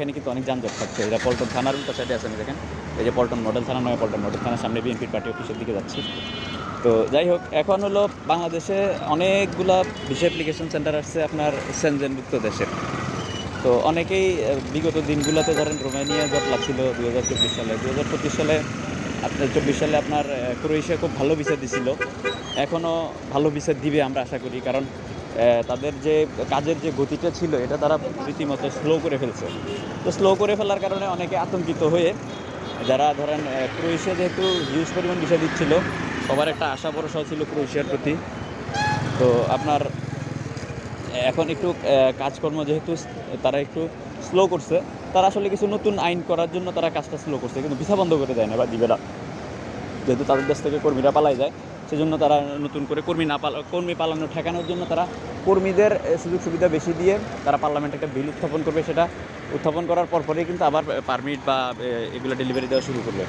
এখানে কিন্তু অনেক যানজট থাকছে। এটা পল্টন থানার উল্টা সাইডে আছে আমি দেখেন। এই যে পল্টন মডেল থানা নয়, পল্টন মডেল থানার সামনে বিএনপির পার্টি অফিসের দিকে যাচ্ছি। তো যাই হোক, এখন হলো বাংলাদেশে অনেকগুলা ভিসা অ্যাপ্লিকেশন সেন্টার আসছে আপনার সেনজেনভুক্ত দেশে। তো অনেকেই বিগত দিনগুলোতে ধরেন রোমানিয়া জটলা ছিল দু হাজার চব্বিশ সালে। দু হাজার পঁচিশ সালে, আপনার চব্বিশ সালে আপনার ক্রোয়েশিয়া খুব ভালো ভিসা দিছিল। এখনও ভালো ভিসা দিবে আমরা আশা করি, কারণ তাদের যে কাজের যে গতিটা ছিল, এটা তারা রীতিমতো স্লো করে ফেলছে। তো স্লো করে ফেলার কারণে অনেকে আতঙ্কিত হয়ে যারা ধরেন ক্রোয়েশিয়া যেহেতু হিউজ পরিমাণ ভিসা দিচ্ছিল, সবার একটা আশা ভরসা ছিল ক্রোয়েশিয়ার প্রতি। তো আপনার এখন একটু কাজকর্ম যেহেতু তারা একটু স্লো করছে, তারা আসলে কিছু নতুন আইন করার জন্য তারা কাজটা স্লো করছে, কিন্তু ভিসা বন্ধ করে দেয় না বা দিবে না। যেহেতু তাদের দেশ থেকে কর্মীরা পালাই যায়। সেজন্য তারা নতুন করে কর্মী না পালা কর্মী পালানো, ঠেকানোর জন্য তারা কর্মীদের সুযোগ সুবিধা বেশি দিয়ে তারা পার্লামেন্টে একটা বিল উত্থাপন করবে, সেটা উত্থাপন করার পর পরেই কিন্তু আবার পারমিট বা এগুলো ডেলিভারি দেওয়া শুরু করবে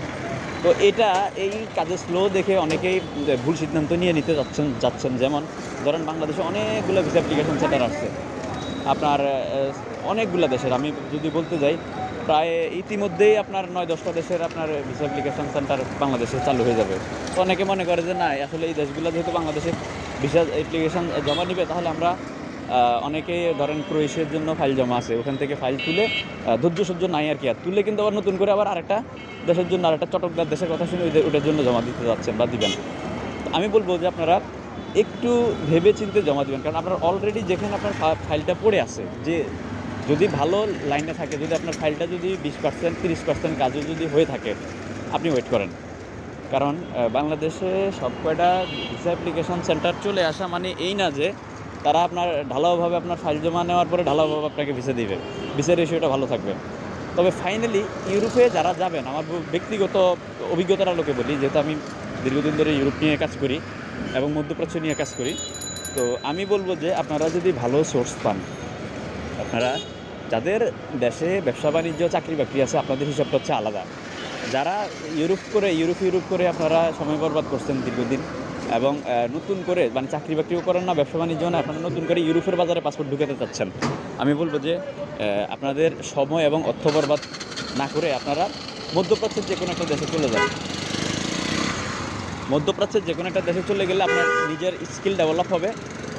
তো এটা এই কাজে স্লো দেখে অনেকেই ভুল সিদ্ধান্ত নিয়ে নিতে যাচ্ছেন যাচ্ছেন। যেমন ধরেন বাংলাদেশে অনেকগুলো ভিসা অ্যাপ্লিকেশন সেন্টার আসছে। আপনার অনেকগুলো দেশের, আমি যদি বলতে যাই প্রায় ইতিমধ্যেই আপনার নয় দশটা দেশের আপনার ভিসা অ্যাপ্লিকেশন সেন্টার বাংলাদেশে চালু হয়ে যাবে। তো অনেকে মনে করে যে না আসলে এই দেশগুলো যেহেতু বাংলাদেশে ভিসা অ্যাপ্লিকেশন জমা নিবে তাহলে আমরা আহ, অনেকেই ধরেন ক্রোয়েশিয়ার জন্য ফাইল জমা আছে। ওখান থেকে ফাইল তুলে ধৈর্য সহ্য নাই আর কি। আর তুলে কিন্তু আবার নতুন করে আবার আরেকটা দেশের জন্য আরেকটা চটকদার দেশের কথা শুনে ওই ওটার জন্য জমা দিতে যাচ্ছেন বা দিবেন। আমি বলব যে আপনারা একটু ভেবে চিন্তে জমা দিবেন। কারণ আপনার অলরেডি যেখানে আপনার ফাইলটা পড়ে আছে যে যদি ভালো লাইনে থাকে, যদি আপনার ফাইলটা যদি বিশ পার্সেন্ট, তিরিশ পার্সেন্ট কাজও যদি হয়ে থাকে, আপনি ওয়েট করেন। কারণ বাংলাদেশে সব কয়টা ভিসা অ্যাপ্লিকেশন সেন্টার চলে আসা মানে এই না যে তারা আপনার ঢালাওভাবে আপনার ফাইল জমা নেওয়ার পরে ঢালাওভাবে আপনাকে ভিসা দিবে। ভিসা রেশিওটা ভালো থাকবে। তবে ফাইনালি ইউরোপে যারা যাবেন, আমার ব্যক্তিগত অভিজ্ঞতার আলোকে বলি, যেহেতু আমি দীর্ঘদিন ধরে ইউরোপ নিয়ে কাজ করি এবং মধ্যপ্রাচ্য নিয়ে কাজ করি, তো আমি বলব যে আপনারা যদি ভালো সোর্স পান আপনারা, যাদের দেশে ব্যবসা, বাণিজ্য, চাকরি, বাকরি আছে, আপনাদের হিসাবটা হচ্ছে আলাদা। যারা ইউরোপ করে, ইউরোপ ইউরোপ করে আপনারা সময় বরবাদ করছেন দীর্ঘদিন এবং নতুন করে মানে চাকরি, বাকরিও করেন না, ব্যবসা, বাণিজ্য না, আপনারা নতুন করে ইউরোপের বাজারে পাসপোর্ট ঢুকাতে চাচ্ছেন। আমি বলব যে আপনাদের সময় এবং অর্থ বরবাদ না করে আপনারা মধ্যপ্রাচ্যের যে কোনো একটা দেশে চলে যান। মধ্যপ্রাচ্যের যে কোনো একটা দেশে চলে গেলে আপনার নিজের স্কিল ডেভেলপ হবে।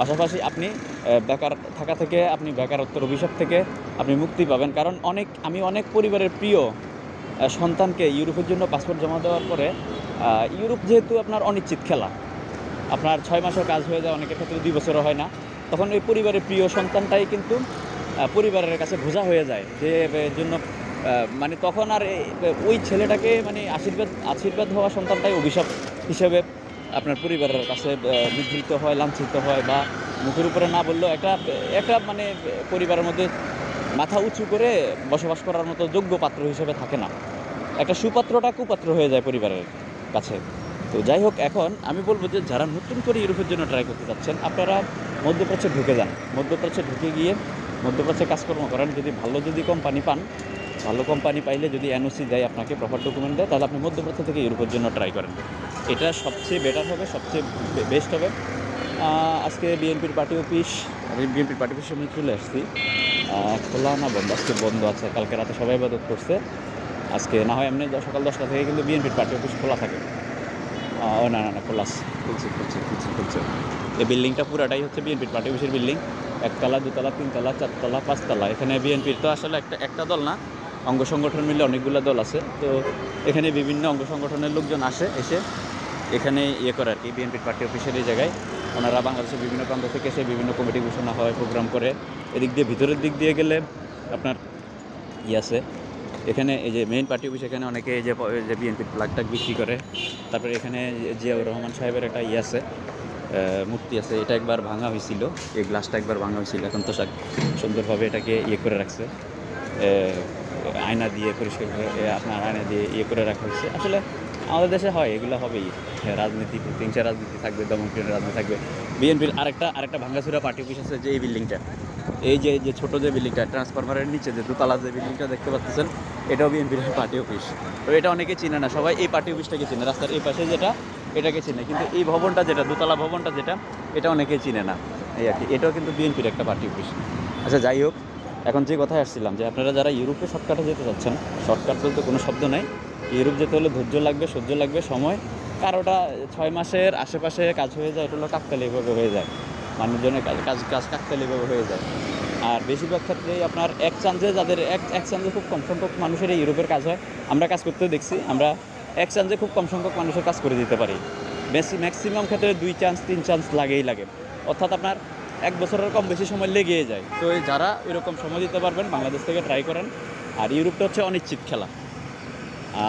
পাশাপাশি আপনি বেকার থাকা থেকে, আপনি বেকারত্বের অভিশাপ থেকে আপনি মুক্তি পাবেন। কারণ অনেক, আমি অনেক পরিবারের প্রিয় সন্তানকে ইউরোপের জন্য পাসপোর্ট জমা দেওয়ার পরে ইউরোপ যেহেতু আপনার অনিশ্চিত খেলা, আপনার ছয় মাসেও কাজ হয়ে যায়, অনেকের ক্ষেত্রে দুই বছরও হয় না, তখন ওই পরিবারের প্রিয় সন্তানটাই কিন্তু পরিবারের কাছে বোঝা হয়ে যায় যে জন্য মানে তখন আর ওই ছেলেটাকে মানে আশীর্বাদ আশীর্বাদ হওয়া সন্তানটাই অভিশাপ হিসেবে আপনার পরিবারের কাছে নিগৃহীত হয়, লাঞ্ছিত হয় বা মুখের উপরে না বললেও একটা একটা মানে পরিবারের মধ্যে মাথা উঁচু করে বসবাস করার মতো যোগ্য পাত্র হিসেবে থাকে না। একটা সুপাত্রটা কুপাত্র হয়ে যায় পরিবারের কাছে। তো যাই হোক, এখন আমি বলব যে যারা নতুন করে ইউরোপের জন্য ট্রাই করতে চাচ্ছেন আপনারা মধ্যপ্রাচ্যে ঢুকে যান। মধ্যপ্রাচ্যে ঢুকে গিয়ে মধ্যপ্রাচ্যে কাজকর্ম করেন, যদি ভালো যদি কোম্পানি পান ভালো কোম্পানি পাইলে যদি এনওসি দেয় আপনাকে প্রপার ডকুমেন্ট দেয় তাহলে আপনি মধ্যপ্রাচ্য থেকে ইউরোপের জন্য ট্রাই করেন। এটা সবচেয়ে বেটার হবে সবচেয়ে বেস্ট হবে। আজকে বিএনপির পার্টি অফিস আমি বিএনপির পার্টি অফিসে আমি চলে আসছি। খোলা না বন্ধ আজকে বন্ধ আছে কালকে রাতে সবাই ইবাদত করছে। আজকে না হয় এমনি সকাল দশটা থেকে কিন্তু বিএনপির পার্টি অফিস খোলা থাকে। ও না না না খোলা আছে। খুলছে খুলছে খুলছে খুলছে। এই বিল্ডিংটা পুরাটাই হচ্ছে বিএনপির পার্টি অফিসের বিল্ডিং। একতলা দুতলা তিনতলা চারতলা পাঁচতলা। এখানে বিএনপির তো আসলে একটা একটা দল না। অঙ্গ সংগঠন মিলে অনেকগুলো দল আছে। তো এখানে বিভিন্ন অঙ্গ সংগঠনের লোকজন আসে, এসে এখানে ইয়ে করে আর কি বিএনপির পার্টি অফিসের এই জায়গায়। ওনারা বাংলাদেশের বিভিন্ন প্রান্ত থেকে এসে বিভিন্ন কমিটি ঘোষণা হয় প্রোগ্রাম করে। এদিক দিয়ে ভিতরের দিক দিয়ে গেলে আপনার ইয়ে আছে। এখানে এই যে মেইন পার্টি অফিস এখানে অনেকে এই যে যে বিএনপির প্লাগটাক বিক্রি করে। তারপরে এখানে জিয়াউর রহমান সাহেবের একটা ইয়ে আছে মূর্তি আছে। এটা একবার ভাঙা হয়েছিল। এই গ্লাসটা একবার ভাঙা হয়েছিল। এখন তো সুন্দরভাবে এটাকে ইয়ে করে রাখছে। আয়না দিয়ে, পরিষ্কার করে আপনার আয়না দিয়ে ইয়ে করে রাখা হয়েছে। আসলে আমাদের দেশে হয়, এগুলো হবেই। রাজনীতি প্রতিহিংসা রাজনীতি থাকবে দমনপ্রিয় রাজনীতি থাকবে। বিএনপির আরেকটা আরেকটা ভাঙ্গাচুরা পার্টি অফিস আছে যে এই বিল্ডিংটা। এই যে যে ছোট যে বিল্ডিংটা, ট্রান্সফরমারের নিচে যে দোতলা যে বিল্ডিংটা দেখতে পাচ্ছেন এটাও বিএনপির পার্টি অফিস। তো এটা অনেকে চিনে না, সবাই এই পার্টি অফিসটাকে চিনে, রাস্তার এই পাশে যেটা, এটাকে চিনে। কিন্তু এই ভবনটা যেটা, দোতলা ভবনটা যেটা, এটা অনেকে চিনে না। এই আর কি, এটাও কিন্তু বিএনপির একটা পার্টি অফিস। আচ্ছা যাই হোক এখন যে কথায় আসছিলাম যে আপনারা যারা ইউরোপে শর্টকাটে যেতে চাচ্ছেন শর্টকাট বলতে কোনো শব্দ নাই। ইউরোপ যেতে হলে ধৈর্য লাগবে, সহ্য লাগবে, সময়। কারোটা ছয় মাসের আশেপাশে কাজ হয়ে যায় এটা হলো কাকতালিভাবে হয়ে যায়। মানুষজনের কাজ কাজ কাজ কাকতালিভাবে হয়ে যায়। আর বেশিরভাগ ক্ষেত্রেই আপনার এক চান্সে যাদের এক এক চান্সে খুব কম সংখ্যক মানুষের ইউরোপের কাজ হয়, আমরা কাজ করতেও দেখছি, আমরা এক চান্সে খুব কম সংখ্যক মানুষের কাজ করে দিতে পারি। বেশি ম্যাক্সিমাম ক্ষেত্রে দুই চান্স তিন চান্স লাগেই লাগে। অর্থাৎ আপনার এক বছরের কম বেশি সময় লেগেই যায়। তো যারা এরকম সময় দিতে পারবেন, বাংলাদেশ থেকে ট্রাই করেন। আর ইউরোপটা হচ্ছে অনিশ্চিত খেলা।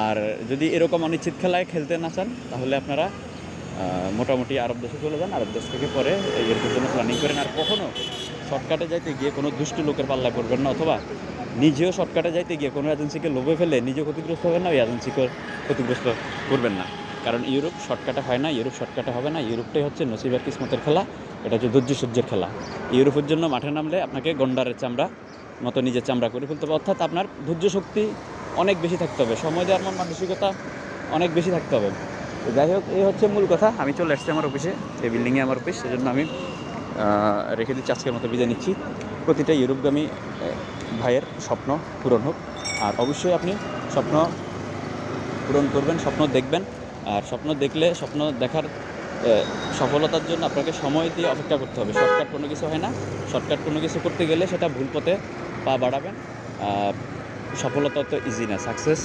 আর যদি এরকম অনিশ্চিত খেলায় খেলতে না চান, তাহলে আপনারা মোটামুটি আরব দেশে চলে যান। আরব দেশ থেকে পরে এই এর জন্য প্ল্যানিং করেন। আর কখনও শর্টকাটে যাইতে গিয়ে কোনো দুষ্ট লোকের পাল্লা করবেন না, অথবা নিজেও শর্টকাটে যাইতে গিয়ে কোনো এজেন্সিকে লোভে ফেলে নিজেও ক্ষতিগ্রস্ত হবেন না, ওই এজেন্সিকে ক্ষতিগ্রস্ত করবেন না। কারণ ইউরোপ শর্টকাটে হয় না, ইউরোপ শর্টকাটে হবে না। ইউরোপটাই হচ্ছে নসিবের কিসমতের খেলা। এটা হচ্ছে ধৈর্য সহ্যের খেলা। ইউরোপের জন্য মাঠে নামলে আপনাকে গন্ডারের চামড়া মতো নিজের চামড়া করে ফেলতে হবে। অর্থাৎ আপনার ধৈর্য শক্তি অনেক বেশি থাকতে হবে। সময় দেওয়ার মন মানসিকতা অনেক বেশি থাকতে হবে। যাই হোক, এই হচ্ছে মূল কথা। আমি চলে আসছি আমার অফিসে। এই বিল্ডিংয়ে আমার অফিস। সেজন্য আমি রেখে দিচ্ছি। আজকের মতো বিদায় নিচ্ছি। প্রতিটা ইউরোপগামী ভাইয়ের স্বপ্ন পূরণ হোক। আর অবশ্যই আপনি স্বপ্ন পূরণ করবেন, স্বপ্ন দেখবেন। আর স্বপ্ন দেখলে, স্বপ্ন দেখার সফলতার জন্য আপনাকে সময় দিয়ে অপেক্ষা করতে হবে। শর্টকাট কোনো কিছু হয় না। শর্টকাট কোনো কিছু করতে গেলে সেটা ভুল পথে পা বাড়াবেন। সফলতা তো ইজি না। সাকসেস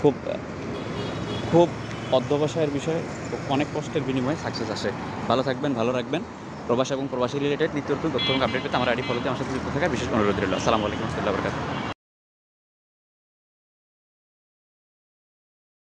খুব খুব অধ্যবসায়ের বিষয়। অনেক কষ্টের বিনিময়ে সাকসেস আসে। ভালো থাকবেন, ভালো রাখবেন। প্রবাস এবং প্রবাসী রিলেটেড নিত্য নতুন তথ্য এবং আপডেট পেতে আমার আইডি ফলোতে আমার সাথে যুক্ত থাকার বিশেষ অনুরোধ রইল। আসসালামু আলাইকুম রহমতুল্লাহ বরকাত